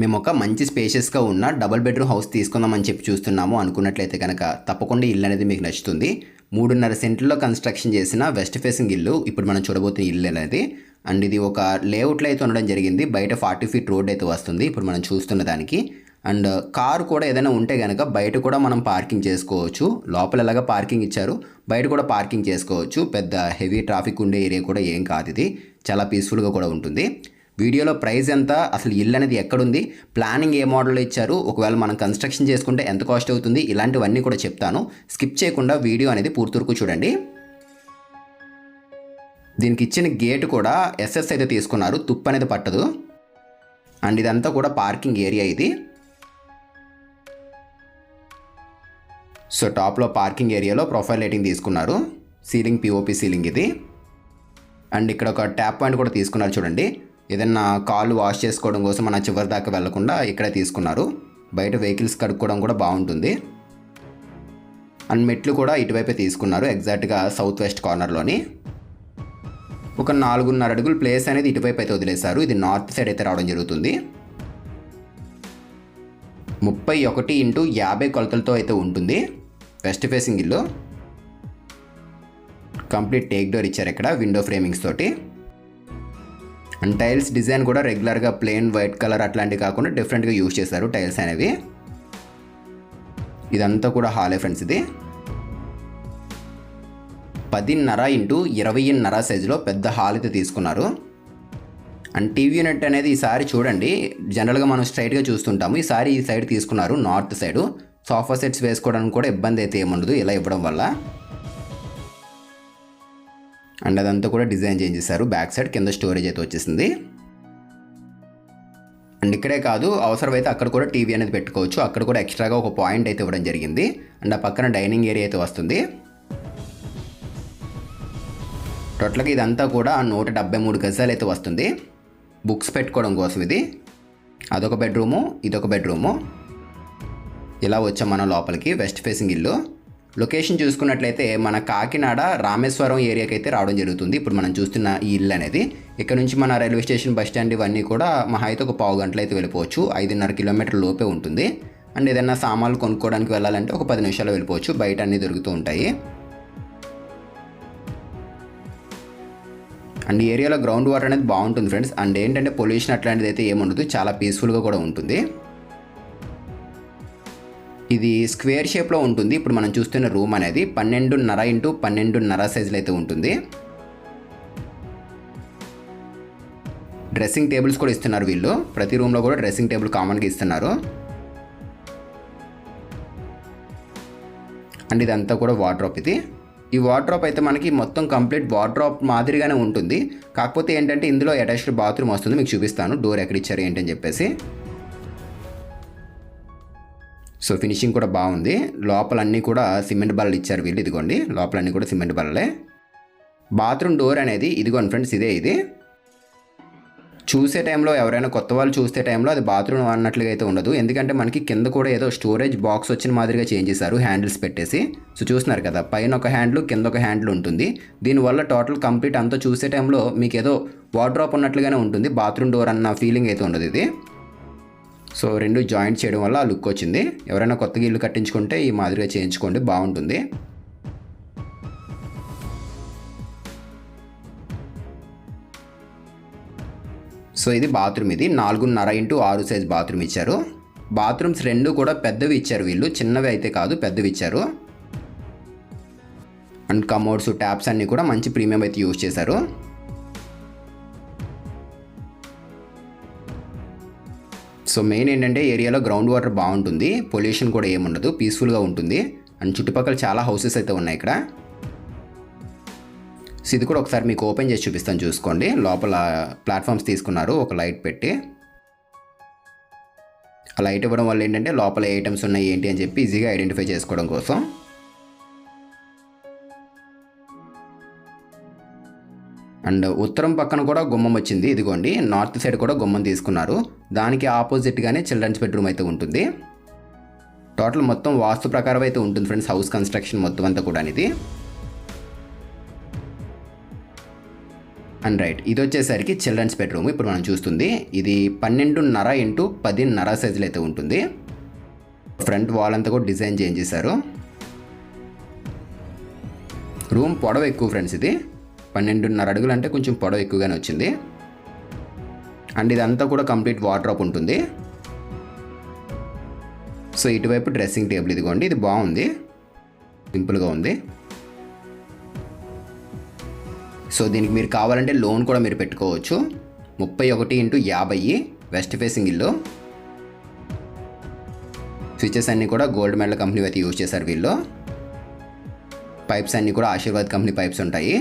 మేము ఒక మంచి స్పేషియస్గా ఉన్న డబుల్ బెడ్రూమ్ హౌస్ తీసుకుందామని చెప్పి చూస్తున్నాము అనుకున్నట్లయితే కనుక తప్పకుండా ఇల్లు అనేది మీకు నచ్చుతుంది. మూడున్నర సెంట్లలో కన్స్ట్రక్షన్ చేసిన వెస్ట్ ఫేసింగ్ ఇల్లు ఇప్పుడు మనం చూడబోతున్న ఇల్లు అనేది. అండ్ ఇది ఒక లేఅవుట్లో అయితే ఉండడం జరిగింది. బయట ఫార్టీ ఫీట్ రోడ్ అయితే వస్తుంది ఇప్పుడు మనం చూస్తున్న దానికి. అండ్ కారు కూడా ఏదైనా ఉంటే కనుక బయట కూడా మనం పార్కింగ్ చేసుకోవచ్చు. లోపల ఎలాగా పార్కింగ్ ఇచ్చారు? బయట కూడా పార్కింగ్ చేసుకోవచ్చు. పెద్ద హెవీ ట్రాఫిక్ ఉండే ఏరియా కూడా ఏం కాదు ఇది. చాలా పీస్ఫుల్గా కూడా ఉంటుంది. వీడియోలో ప్రైస్ ఎంత అసలు ఇల్లు అనేది ఎక్కడుంది ప్లానింగ్ ఏ మోడల్లో ఇచ్చారు ఒకవేళ మనం కన్స్ట్రక్షన్ చేసుకుంటే ఎంత కాస్ట్ అవుతుంది ఇలాంటివన్నీ కూడా చెప్తాను. స్కిప్ చేయకుండా వీడియో అనేది పూర్తి చూడండి. దీనికి ఇచ్చిన గేట్ కూడా ఎస్ఎస్ అయితే తీసుకున్నారు తుప్పు అనేది పట్టదు. అండ్ ఇదంతా కూడా పార్కింగ్ ఏరియా ఇది. సో టాప్లో పార్కింగ్ ఏరియాలో ప్రొఫైల్ లైటింగ్ తీసుకున్నారు. సీలింగ్ పిఓపి సీలింగ్ ఇది. అండ్ ఇక్కడ ఒక ట్యాప్ పాయింట్ కూడా తీసుకున్నారు చూడండి. ఏదన్నా కాళ్ళు వాష్ చేసుకోవడం కోసం మన చివరి దాకా వెళ్ళకుండా ఇక్కడే తీసుకున్నారు. బయట వెహికల్స్ కడుక్కోవడం కూడా బాగుంటుంది. అండ్ మెట్లు కూడా ఇటువైపే తీసుకున్నారు ఎగ్జాక్ట్గా సౌత్ వెస్ట్ కార్నర్లోని. ఒక నాలుగున్నర అడుగుల ప్లేస్ అనేది ఇటువైపు అయితే వదిలేశారు. ఇది నార్త్ సైడ్ అయితే రావడం జరుగుతుంది. ముప్పై ఒకటి ఇంటూ యాభై కొలతలతో అయితే ఉంటుంది. వెస్ట్ ఫేసింగ్ ఇల్లు. కంప్లీట్ టేక్ డోర్ ఇచ్చారు ఇక్కడ విండో ఫ్రేమింగ్స్ తోటి. అండ్ టైల్స్ డిజైన్ కూడా రెగ్యులర్గా ప్లెయిన్ వైట్ కలర్ అట్లాంటివి కాకుండా డిఫరెంట్గా యూజ్ చేశారు టైల్స్ అనేవి. ఇదంతా కూడా హాలే ఫ్రెండ్స్ ఇది. పదిన్నర ఇంటూ ఇరవైన్నర సైజులో పెద్ద హాల్ అయితే తీసుకున్నారు. అండ్ టీవీ యూనిట్ అనేది ఈసారి చూడండి జనరల్గా మనం స్ట్రైట్గా చూస్తుంటాము. ఈసారి ఈ సైడ్ తీసుకున్నారు నార్త్ సైడ్. సోఫా సెట్స్ వేసుకోవడానికి కూడా ఇబ్బంది అయితే ఏముండదు ఇలా ఇవ్వడం వల్ల. అండ్ అదంతా కూడా డిజైన్ చేంజ్ చేశారు. బ్యాక్ సైడ్ కింద స్టోరేజ్ అయితే వచ్చేసింది. అండ్ ఇక్కడే కాదు అవసరమైతే అక్కడ కూడా టీవీ అనేది పెట్టుకోవచ్చు. అక్కడ కూడా ఎక్స్ట్రాగా ఒక పాయింట్ అయితే ఇవ్వడం జరిగింది. అండ్ ఆ పక్కన డైనింగ్ ఏరియా అయితే వస్తుంది. టోటల్గా ఇదంతా కూడా నూట డెబ్బై మూడు గజాలు అయితే వస్తుంది. బుక్స్ పెట్టుకోవడం కోసం ఇది. అదొక బెడ్రూము ఇదొక బెడ్రూము. ఇలా వచ్చాం మనం లోపలికి వెస్ట్ ఫేసింగ్ ఇల్లు. లొకేషన్ చూసుకున్నట్లయితే మన కాకినాడ రామేశ్వరం ఏరియాకి అయితే రావడం జరుగుతుంది. ఇప్పుడు మనం చూస్తున్న ఈ ఇల్లు అనేది ఇక్కడ నుంచి మన రైల్వే స్టేషన్ బస్ స్టాండ్ ఇవన్నీ కూడా మహా అయితే ఒక పావు గంటలు అయితే వెళ్ళిపోవచ్చు. ఐదున్నర కిలోమీటర్ లోపే ఉంటుంది. అండ్ ఏదైనా సామాన్లు కొనుక్కోవడానికి వెళ్ళాలంటే ఒక పది నిమిషాలు వెళ్ళిపోవచ్చు. బయట అన్నీ దొరుకుతూ ఉంటాయి. అండ్ ఏరియాలో గ్రౌండ్ వాటర్ అనేది బాగుంటుంది ఫ్రెండ్స్. అండ్ ఏంటంటే పొల్యూషన్ అట్లాంటిది అయితే ఏముండదు. చాలా పీస్ఫుల్గా కూడా ఉంటుంది. ఇది స్క్వేర్ షేప్లో ఉంటుంది. ఇప్పుడు మనం చూస్తున్న రూమ్ అనేది పన్నెండున్నర ఇంటూ పన్నెండున్నర సైజులో అయితే ఉంటుంది. డ్రెస్సింగ్ టేబుల్స్ కూడా ఇస్తున్నారు వీళ్ళు. ప్రతి రూమ్లో కూడా డ్రెస్సింగ్ టేబుల్ కామన్గా ఇస్తున్నారు. అండ్ ఇదంతా కూడా వార్డ్రోప్ ఇది. ఈ వార్డ్రోప్ అయితే మనకి మొత్తం కంప్లీట్ వార్డ్రోప్ మాదిరిగానే ఉంటుంది. కాకపోతే ఏంటంటే ఇందులో అటాచ్డ్ బాత్రూమ్ వస్తుంది. మీకు చూపిస్తాను. డోర్ ఎక్కడ ఇచ్చారు ఏంటని చెప్పేసి. సో ఫినిషింగ్ కూడా బాగుంది. లోపల అన్నీ కూడా సిమెంట్ బల్లలు ఇచ్చారు వీళ్ళు ఇదిగోండి. లోపల అన్నీ కూడా సిమెంట్ బల్లలే. బాత్రూమ్ డోర్ అనేది ఇదిగోండి ఫ్రెండ్స్ ఇదే ఇది. చూసే టైంలో ఎవరైనా కొత్త వాళ్ళు చూసే టైంలో అది బాత్రూమ్ అన్నట్లుగా అయితే ఉండదు. ఎందుకంటే మనకి కింద కూడా ఏదో స్టోరేజ్ బాక్స్ వచ్చిన మాదిరిగా చేంజ్ చేశారు హ్యాండిల్స్ పెట్టేసి. సో చూస్తున్నారు కదా పైన ఒక హ్యాండిల్ కింద ఒక హ్యాండిల్ ఉంటుంది. దీనివల్ల టోటల్ కంప్లీట్ అంతా చూసే టైంలో మీకు ఏదో వార్డ్రాప్ ఉన్నట్లుగానే ఉంటుంది. బాత్రూమ్ డోర్ అన్న ఫీలింగ్ అయితే ఉండదు ఇది. సో రెండు జాయింట్ చేయడం వల్ల ఆ లుక్ వచ్చింది. ఎవరైనా కొత్తగా ఇల్లు కట్టించుకుంటే ఈ మాదిరిగా చేయించుకోండి బాగుంటుంది. సో ఇది బాత్రూమ్ ఇది. నాలుగున్నర ఇంటూ ఆరు సైజ్ బాత్రూమ్ ఇచ్చారు. బాత్రూమ్స్ రెండు కూడా పెద్దవి ఇచ్చారు వీళ్ళు. చిన్నవి అయితే కాదు పెద్దవి ఇచ్చారు. అండ్ కమోడ్స్ ట్యాప్స్ అన్నీ కూడా మంచి ప్రీమియం అయితే యూజ్ చేశారు. సో మెయిన్ ఏంటంటే ఏరియాలో గ్రౌండ్ వాటర్ బాగుంటుంది పొల్యూషన్ కూడా ఏముండదు పీస్ఫుల్గా ఉంటుంది. అండ్ చుట్టుపక్కల చాలా హౌసెస్ అయితే ఉన్నాయి ఇక్కడ. సో ఇది కూడా ఒకసారి మీకు ఓపెన్ చేసి చూపిస్తాను చూసుకోండి. లోపల ప్లాట్ఫామ్స్ తీసుకున్నారు ఒక లైట్ పెట్టి. ఆ లైట్ ఇవ్వడం వల్ల ఏంటంటే లోపల ఏ ఐటమ్స్ ఉన్నాయి ఏంటి అని చెప్పి ఈజీగా ఐడెంటిఫై చేసుకోవడం కోసం. అండ్ ఉత్తరం పక్కన కూడా గుమ్మం వచ్చింది. ఇదిగోండి నార్త్ సైడ్ కూడా గుమ్మం తీసుకున్నారు. దానికి ఆపోజిట్గానే చిల్డ్రన్స్ బెడ్రూమ్ అయితే ఉంటుంది. టోటల్ మొత్తం వాస్తు ప్రకారం అయితే ఉంటుంది ఫ్రెండ్స్ హౌస్ కన్స్ట్రక్షన్ మొత్తం అంతా కూడా ఇది అండ్ రైట్ ఇది వచ్చేసరికి చిల్డ్రన్స్ బెడ్రూమ్. ఇప్పుడు మనం చూస్తుంది ఇది పన్నెండున్నర ఇంటూ పదిన్నర సైజులో అయితే ఉంటుంది. ఫ్రంట్ వాల్ అంతా కూడా డిజైన్ చేంజ్ చేశారు. రూమ్ పొడవు ఎక్కువ ఫ్రెండ్స్ ఇది. పన్నెండున్నర అడుగులు అంటే కొంచెం పొడవు ఎక్కువగానే వచ్చింది. అండ్ ఇదంతా కూడా కంప్లీట్ వాటర్ ఉంటుంది. సో ఇటువైపు డ్రెస్సింగ్ టేబుల్ ఇదిగోండి ఇది బాగుంది. సింపుల్గా ఉంది. సో దీనికి మీరు కావాలంటే లోన్ కూడా మీరు పెట్టుకోవచ్చు. ముప్పై ఒకటి ఇంటూ యాభై వెస్ట్ ఫేసింగ్ ఇల్లు. స్విచెస్ అన్నీ కూడా గోల్డ్ మెడల్ కంపెనీ అయితే యూజ్ చేశారు వీళ్ళు. పైప్స్ అన్నీ కూడా ఆశీర్వాద్ కంపెనీ పైప్స్ ఉంటాయి.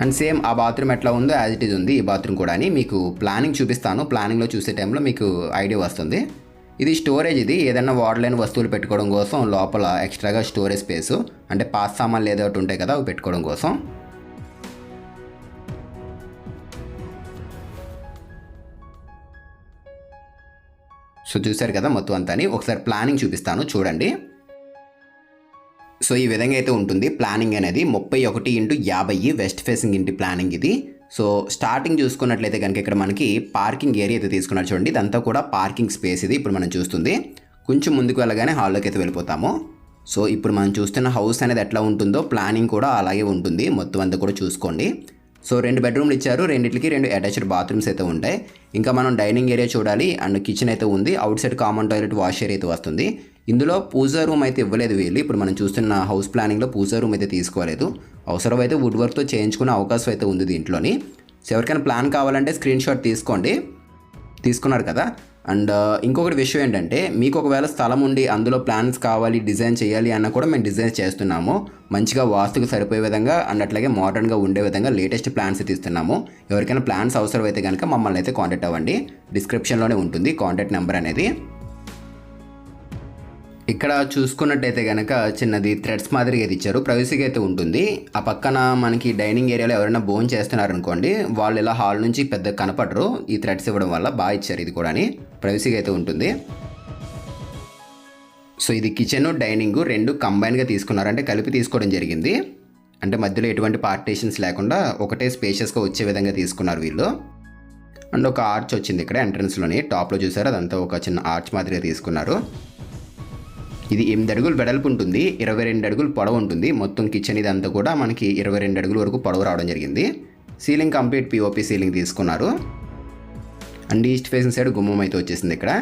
అండ్ సేమ్ ఆ బాత్రూమ్ ఎట్లా ఉందో యాజ్ ఇట్ ఈజ్ ఉంది ఈ బాత్రూమ్ కూడా అని మీకు ప్లానింగ్ చూపిస్తాను. ప్లానింగ్లో చూసే టైంలో మీకు ఐడియా వస్తుంది. ఇది స్టోరేజ్ ఇది. ఏదైనా వాడలేని వస్తువులు పెట్టుకోవడం కోసం లోపల ఎక్స్ట్రాగా స్టోరేజ్ స్పేస్ అంటే పాస్ సామాన్లు ఏదో ఒకటి ఉంటాయి కదా అవి పెట్టుకోవడం కోసం. సో చూశారు కదా మొత్తం అంతా ఒకసారి ప్లానింగ్ చూపిస్తాను. చూడండి. సో ఈ విధంగా అయితే ఉంటుంది. ప్లానింగ్ అనేది ముప్పై ఒకటి ఇంటూ యాభై వెస్ట్ ఫేసింగ్ ఇంటి ప్లానింగ్ ఇది. సో స్టార్టింగ్ చూసుకున్నట్లయితే కనుక ఇక్కడ మనకి పార్కింగ్ ఏరియా అయితే తీసుకున్నారు చూడండి. ఇదంతా కూడా పార్కింగ్ స్పేస్ ఇది ఇప్పుడు మనం చూస్తుంది. కొంచెం ముందుకు వెళ్ళగానే హాల్లోకి అయితే వెళ్ళిపోతాము. సో ఇప్పుడు మనం చూస్తున్న హౌస్ అనేది ఎట్లా ఉంటుందో ప్లానింగ్ కూడా అలాగే ఉంటుంది. మొత్తం అంతా కూడా చూసుకోండి. సో రెండు బెడ్రూమ్లు ఇచ్చారు. రెండింటికి రెండు అటాచ్డ్ బాత్రూమ్స్ అయితే ఉంటాయి. ఇంకా మనం డైనింగ్ ఏరియా చూడాలి. అండ్ కిచెన్ అయితే ఉంది. Outside common toilet wash area అయితే వస్తుంది. ఇందులో పూజా రూమ్ అయితే ఇవ్వలేదు వీళ్ళు. ఇప్పుడు మనం చూస్తున్న హౌస్ ప్లానింగ్లో పూజా రూమ్ అయితే తీసుకోలేదు. అవసరమైతే వుడ్ వర్క్తో చేయించుకునే అవకాశం అయితే ఉంది దీంట్లోని. సో ఎవరికైనా ప్లాన్ కావాలంటే స్క్రీన్ షాట్ తీసుకోండి. తీసుకున్నారు కదా. అండ్ uh, ఇంకొకటి విషయం ఏంటంటే మీకు ఒకవేళ స్థలం ఉండి అందులో ప్లాన్స్ కావాలి డిజైన్ చేయాలి అన్న కూడా మేము డిజైన్ చేస్తున్నాము. మంచిగా వాస్తుకు సరిపోయే విధంగా అండ్ అట్లాగే మోడర్న్గా ఉండే విధంగా లేటెస్ట్ ప్లాన్స్ అయితే ఎవరికైనా ప్లాన్స్ అవసరం అయితే కనుక మమ్మల్ని అయితే కాంటాక్ట్ అవ్వండి. డిస్క్రిప్షన్లోనే ఉంటుంది కాంటాక్ట్ నెంబర్ అనేది. ఇక్కడ చూసుకున్నట్టయితే కనుక చిన్నది థ్రెడ్స్ మాదిరిగా అయితే ఇచ్చారు. ప్రైవసీగా అయితే ఉంటుంది. ఆ పక్కన మనకి డైనింగ్ ఏరియాలో ఎవరైనా బోన్ చేస్తున్నారు అనుకోండి వాళ్ళు ఇలా హాల్ నుంచి పెద్ద కనపడరు. ఈ థ్రెడ్స్ ఇవ్వడం వల్ల బాగా ఇచ్చారు ఇది కూడా ప్రైవసీగా అయితే ఉంటుంది. సో ఇది కిచెన్ డైనింగ్ రెండు కంబైన్గా తీసుకున్నారు అంటే కలిపి తీసుకోవడం జరిగింది. అంటే మధ్యలో ఎటువంటి పార్టీషన్స్ లేకుండా ఒకటే స్పేషియస్గా వచ్చే విధంగా తీసుకున్నారు వీళ్ళు. అండ్ ఒక ఆర్చ్ వచ్చింది ఇక్కడ ఎంట్రన్స్లోని. టాప్లో చూసారు? అదంతా ఒక చిన్న ఆర్చ్ మాదిరిగా తీసుకున్నారు. ఇది ఎనిమిది అడుగులు వెడల్పు ఉంటుంది ఇరవై రెండు అడుగులు పొడవు ఉంటుంది. మొత్తం కిచెన్ ఇదంతా కూడా మనకి ఇరవై రెండు అడుగుల వరకు పొడవు రావడం జరిగింది. సీలింగ్ కంప్లీట్ పిఓపి సీలింగ్ తీసుకున్నారు. అండ్ ఈస్ట్ ఫేసింగ్ సైడ్ గుమ్మం అయితే వచ్చేసింది ఇక్కడ.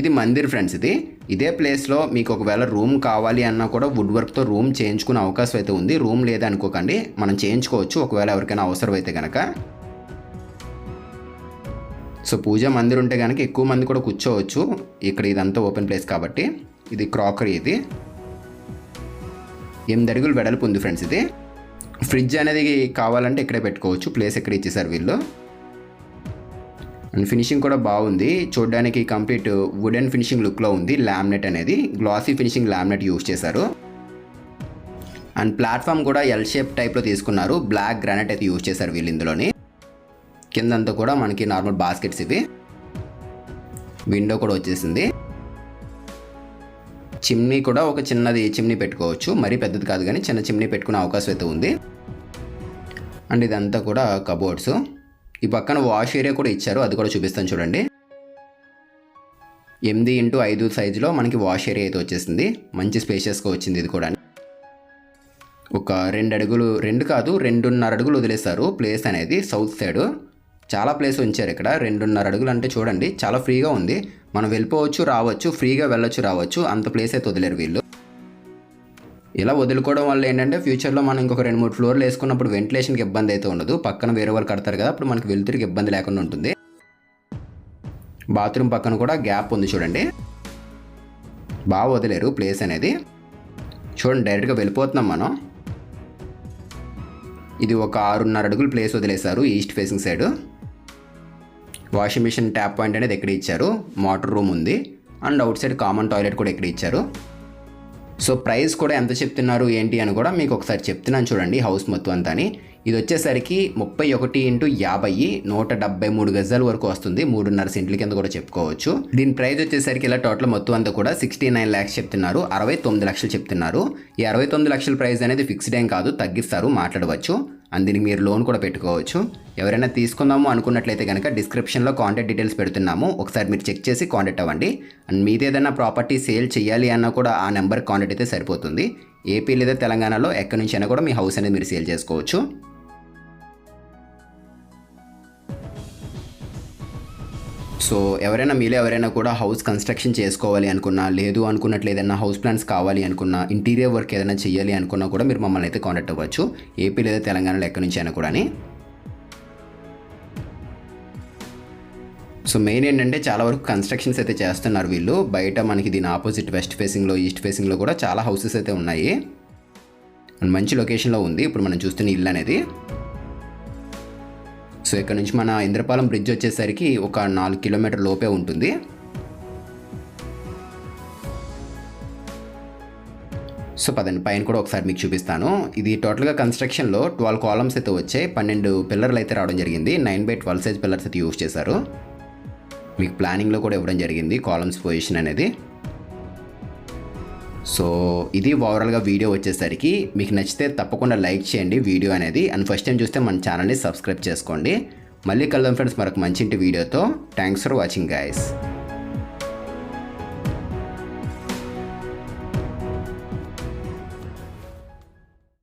ఇది మందిర్ ఫ్రెండ్స్ ఇది. ఇదే ప్లేస్లో మీకు ఒకవేళ రూమ్ కావాలి అన్నా కూడా వుడ్ వర్క్తో రూమ్ చేయించుకునే అవకాశం అయితే ఉంది. రూమ్ లేదనుకోకండి మనం చేయించుకోవచ్చు. ఒకవేళ ఎవరికైనా అవసరం అయితే కనుక సో పూజ మందిర్ ఉంటే కనుక ఎక్కువ మంది కూడా కూర్చోవచ్చు. ఇక్కడ ఇదంతా ఓపెన్ ప్లేస్ కాబట్టి ఇది క్రాకరీ ఇది. ఎనిమిది అడుగులు వెడల్పు ఉంది ఫ్రెండ్స్ ఇది. ఫ్రిడ్జ్ అనేది కావాలంటే ఇక్కడే పెట్టుకోవచ్చు. ప్లేస్ ఎక్కడ ఇచ్చేసారు వీళ్ళు. అండ్ ఫినిషింగ్ కూడా బాగుంది. చూడడానికి కంప్లీట్ వుడెన్ ఫినిషింగ్ లుక్లో ఉంది. లామినేట్ అనేది. గ్లాసీ ఫినిషింగ్ లామినేట్ యూస్ చేశారు. అండ్ ప్లాట్ఫామ్ కూడా ఎల్ షేప్ టైప్లో తీసుకున్నారు. బ్లాక్ గ్రానైట్ అయితే యూస్ చేశారు వీళ్ళు ఇందులోని. కిందంతా కూడా మనకి నార్మల్ బాస్కెట్స్ ఇవి. విండో కూడా వచ్చేసింది. చిమ్నీ కూడా ఒక చిన్నది చిమ్నీ పెట్టుకోవచ్చు. మరీ పెద్దది కాదు కానీ చిన్న చిమ్నీ పెట్టుకునే అవకాశం అయితే ఉంది. అండ్ ఇదంతా కూడా కబోర్డ్స్. ఈ పక్కన వాష్ ఏరియా కూడా ఇచ్చారు. అది కూడా చూపిస్తాను చూడండి. ఎనిమిది ఇంటూ ఐదు సైజులో మనకి వాష్ ఏరియా అయితే వచ్చేసింది. మంచి స్పేషియస్గా వచ్చింది ఇది కూడా ఒక రెండు అడుగులు రెండు కాదు రెండున్నర అడుగులు వదిలేస్తారు ప్లేస్ అనేది సౌత్ సైడ్. చాలా ప్లేస్ ఉంచారు ఇక్కడ. రెండున్నర అడుగులు అంటే చూడండి చాలా ఫ్రీగా ఉంది. మనం వెళ్ళిపోవచ్చు రావచ్చు ఫ్రీగా వెళ్ళొచ్చు రావచ్చు. అంత ప్లేస్ అయితే వదిలేరు వీళ్ళు. ఇలా వదులుకోవడం వల్ల ఏంటంటే ఫ్యూచర్లో మనం ఇంకొక రెండు మూడు ఫ్లోర్లు వేసుకున్నప్పుడు వెంటిలేషన్కి ఇబ్బంది అయితే ఉండదు. పక్కన వేరే వాళ్ళు కడతారు కదా అప్పుడు మనకి వెలుతురికి ఇబ్బంది లేకుండా ఉంటుంది. బాత్రూమ్ పక్కన కూడా గ్యాప్ ఉంది చూడండి. బాగా వదిలేరు ప్లేస్ అనేది. చూడండి డైరెక్ట్గా వెళ్ళిపోతున్నాం మనం. ఇది ఒక ఆరున్నర అడుగులు ప్లేస్ వదిలేశారు east facing side washing machine tap point అనేది ఎక్కడ ఇచ్చారు? మోటార్ రూమ్ ఉంది. And outside common toilet కూడా ఎక్కడ ఇచ్చారు? సో ప్రైస్ కూడా ఎంత చెప్తున్నారు ఏంటి అని కూడా మీకు ఒకసారి చెప్తున్నాను చూడండి హౌస్ మొత్తం అంతా అని ఇది వచ్చేసరికి ముప్పై ఒకటి ఇంటూ యాభై నూట డెబ్బై మూడు గజాల వరకు వస్తుంది. మూడున్నర సెంట్ల కింద కూడా చెప్పుకోవచ్చు. దీని ప్రైస్ వచ్చేసరికి ఇలా టోటల్ మొత్తం అంతా కూడా సిక్స్టీ నైన్ ల్యాక్స్ చెప్తున్నారు. అరవై తొమ్మిది లక్షలు చెప్తున్నారు. ఈ అరవై తొమ్మిది లక్షల ప్రైస్ అనేది ఫిక్స్డ్ ఏం కాదు తగ్గిస్తారు మాట్లాడవచ్చు. అండ్ దీనికి మీరు లోన్ కూడా పెట్టుకోవచ్చు. ఎవరైనా తీసుకుందాము అనుకున్నట్లయితే కనుక డిస్క్రిప్షన్లో కాంటాక్ట్ డీటెయిల్స్ పెడుతున్నాము. ఒకసారి మీరు చెక్ చేసి కాంటాక్ట్ అవ్వండి. అండ్ మీది ఏదైనా ప్రాపర్టీ సేల్ చేయాలి అన్నా కూడా ఆ నెంబర్ కాంటాక్ట్ అయితే సరిపోతుంది. ఏపీ లేదా తెలంగాణలో ఎక్కడి నుంచి అయినా కూడా మీ హౌస్ అనేది మీరు సేల్ చేసుకోవచ్చు. సో ఎవరైనా మీలో ఎవరైనా కూడా హౌస్ కన్స్ట్రక్షన్ చేసుకోవాలి అనుకున్నా లేదు అనుకున్నట్లు ఏదైనా హౌస్ ప్లాన్స్ కావాలి అనుకున్నా ఇంటీరియర్ వర్క్ ఏదైనా చేయాలి అనుకున్నా కూడా మీరు మమ్మల్ని అయితే కాంటాక్ట్ అవ్వచ్చు. ఏపీ లేదా తెలంగాణలో ఎక్కడి నుంచి అయినా కూడా సో మెయిన్ ఏంటంటే చాలా వరకు కన్స్ట్రక్షన్స్ అయితే చేస్తున్నారు వీళ్ళు. బయట మనకి దీని ఆపోజిట్ వెస్ట్ ఫేసింగ్లో ఈస్ట్ ఫేసింగ్లో కూడా చాలా హౌసెస్ అయితే ఉన్నాయి. మంచి లొకేషన్లో ఉంది. ఇప్పుడు మనం చూస్తున్న ఇల్లు అనేది. సో ఇక్కడ నుంచి మన ఇంద్రపాలెం బ్రిడ్జ్ వచ్చేసరికి ఒక నాలుగు కిలోమీటర్ లోపే ఉంటుంది. సో పదండి పైన కూడా ఒకసారి మీకు చూపిస్తాను. ఇది టోటల్గా కన్స్ట్రక్షన్లో ట్వెల్వ్ కాలమ్స్ అయితే వచ్చాయి. పన్నెండు పిల్లర్లు అయితే రావడం జరిగింది. Nine by twelve size pillars అయితే యూజ్ చేశారు. మీకు ప్లానింగ్లో కూడా ఇవ్వడం జరిగింది కాలమ్స్ పొజిషన్ అనేది. సో ఇది ఓవరాల్గా వీడియో వచ్చేసరికి మీకు నచ్చితే తప్పకుండా లైక్ చేయండి వీడియో అనేది. అండ్ ఫస్ట్ టైం చూస్తే మన ఛానల్ని సబ్స్క్రైబ్ చేసుకోండి. మళ్ళీ కలుద్దాం ఫ్రెండ్స్ మరొక మంచింటి వీడియోతో. Thanks for watching guys